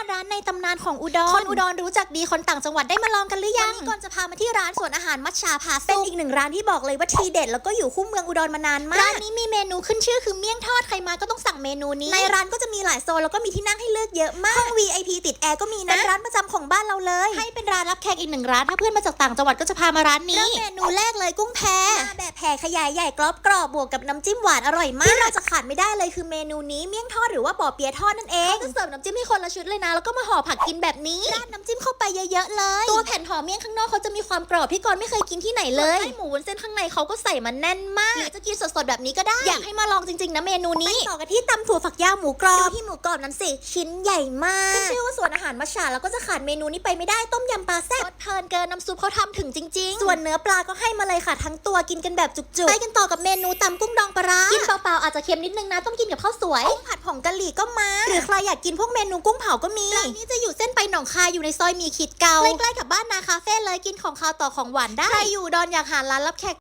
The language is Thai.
ทอดร้านในตำนานของอุดร คนอุดรรู้จักดีคนต่างจังหวัดได้มาลองกันหรือยัง วันนี้ก่อนจะพามาที่ร้านสวนอาหารมัชชาพาเป็นอีกหนึ่งร้านที่บอกเลยว่าทีเด็ดแล้วก็อยู่คู่เมืองอุดรมานานมาก ร้านนี้มีเมนูขึ้นชื่อคือเมี่ยงทอดใครมาก็ต้องสั่งเมนูนี้ ในร้านก็จะมีหลายโซนแล้วก็มีที่นั่งให้เลือกเยอะมากห้อง VIP ติดแอร์ก็มีนะเป็นร้านประจำของบ้านเราเลย ให้เป็นร้านรับแขกอีกหนึ่งร้านถ้าเพื่อนมาจากต่างจังหวัดก็จะพามาร้านนี้ เมนูแรกเลยกุ้งแพมาแบบแผ่ขยายใหญ่กรอบกรอบบวกกับน้ำจิ้มหวานอร่อยมากที่เราจะขาดไม่ได้เลยคือเมนูนี้เมี่ยงทอดหรือว่าปอเปี๊ยะทอดนั่นเองเขาจะเสิร์ฟน้ำจิ้มให้คนละชุดเลยนะแล้วก็มาห่อผักกินแบบนี้ราดน้ำจิ้มเข้าไปเยอะๆเลย ตัวแผ่นห่อเมี่ยงข้างนอกเขาจะมีความกรอบที่ก่อนไม่เคยกินที่ไหนเลยไส้หมูวุ้นเส้นข้างในเขาก็ใส่มันแน่นมากหรือจะกินสดๆแบบนี้ก็ได้ อยากให้มาลองจริงๆนะเมนูนี้ต่อกันที่ตำถั่วฝักยาวหมูกรอบดูที่หมูกรอบนั้นสิ ชิ้นใหญ่มากขึ้นชื่อว่าสวนอาหารมัชชาแล้วก็จะขาดเมนูนี้ไปไม่ได้ต้มยำปลาแซ่บรสเพลินเกินน้ำซุปเขาทำถึงจริง ๆ ส่วนเนื้อปลาก็ให้มาเลยค่ะทั้งตัวกินกันแบบจุกๆไปกันต่อกับเมนูตำกุ้งดองปลา อาจจะเค็มนิดนึงนะ ต้องกินกับข้าวสวย กุ้งผัดผงกะหรี่ก็มา หรือใครอยากกินพวกเมนูกุ้งเผาก็มีร้านนี้จะอยู่เส้นไปหนองคายอยู่ในซอยมีขีดเกาใกล้ๆกับบ้านนาคาเฟ่เลยกินของคาวต่อของหวานได้ใครอยู่อุดอนอยากหาร้านรับแขก